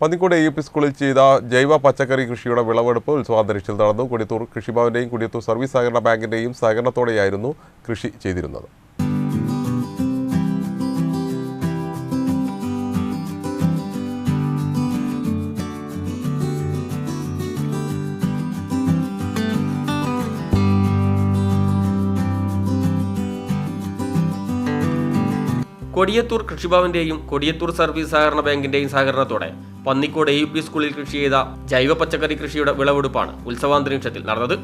Pannikode A U P സ്കൂളിൽ ചെയ്ത ജൈവ പച്ചക്കറി കൃഷിയുടെ വിളവെടുപ്പ് ഉത്സവാന്തരീക്ഷത്തിൽ നടന്നു. കൊടിയത്തൂർ കൃഷിഭവന്റെയും കൊടിയത്തൂർ സർവീസ് സഹകരണ ബാങ്കിന്റെയും സഹകരണത്തോടെയായിരുന്നു കൃഷി ചെയ്തിരുന്നത്. കൊടിയത്തൂർ കൃഷിഭവന്റെയും കൊടിയത്തൂർ സർവീസ് സഹകരണ ബാങ്കിന്റെയും സഹകരണത്തോടെ പന്നിക്കോട് എ യു പി സ്കൂളിൽ കൃഷി ചെയ്ത ജൈവ പച്ചക്കറി കൃഷിയുടെ വിളവെടുപ്പാണ് ഉത്സവാന്തരീക്ഷത്തിൽ നടന്നത്.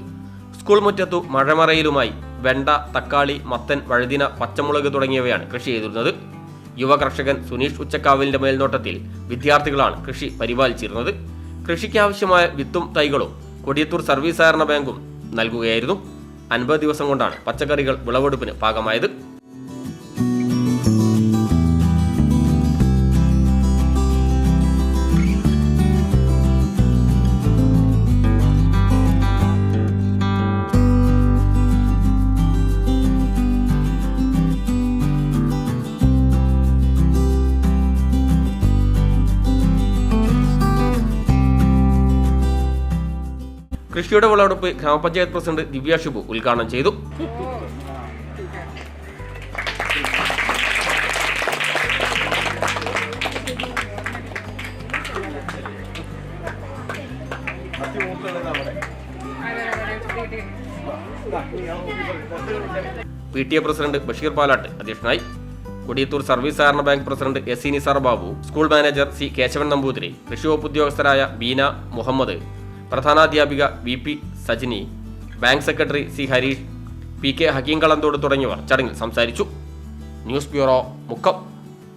സ്കൂൾ മുറ്റത്തു മഴമറയിലുമായി വെണ്ട തക്കാളി മത്തൻ വഴുതിന പച്ചമുളക് തുടങ്ങിയവയാണ് കൃഷി ചെയ്തിരുന്നത്. യുവ കർഷകൻ സുനീഷ് ഉച്ചക്കാവിലിന്റെ മേൽനോട്ടത്തിൽ വിദ്യാർത്ഥികളാണ് കൃഷി പരിപാലിച്ചിരുന്നത്. കൃഷിക്കാവശ്യമായ വിത്തും തൈകളും കൊടിയത്തൂർ സർവീസ് സഹകരണ ബാങ്കും നൽകുകയായിരുന്നു. അൻപത് ദിവസം കൊണ്ടാണ് പച്ചക്കറികൾ വിളവെടുപ്പിന് പാകമായത്. കൃഷിയുടെ വിളവെടുപ്പ് ഗ്രാമപഞ്ചായത്ത് പ്രസിഡന്റ് ദിവ്യ ശുഭു ഉദ്ഘാടനം ചെയ്തു. P T A president Basheer Palatt അധ്യക്ഷനായി. കൊടിയത്തൂർ സർവീസ് സഹകരണ bank president S C Nisar Babu school manager C Keshavan Namboothiri കൃഷി വകുപ്പ് ഉദ്യോഗസ്ഥരായ Beena Muhammad പ്രധാനാധ്യാപിക V P Sajini bank secretary C Harish P K Hakeem Kalanthode തുടങ്ങിയവർ ചടങ്ങിൽ സംസാരിച്ചു. News bureau Mukkam.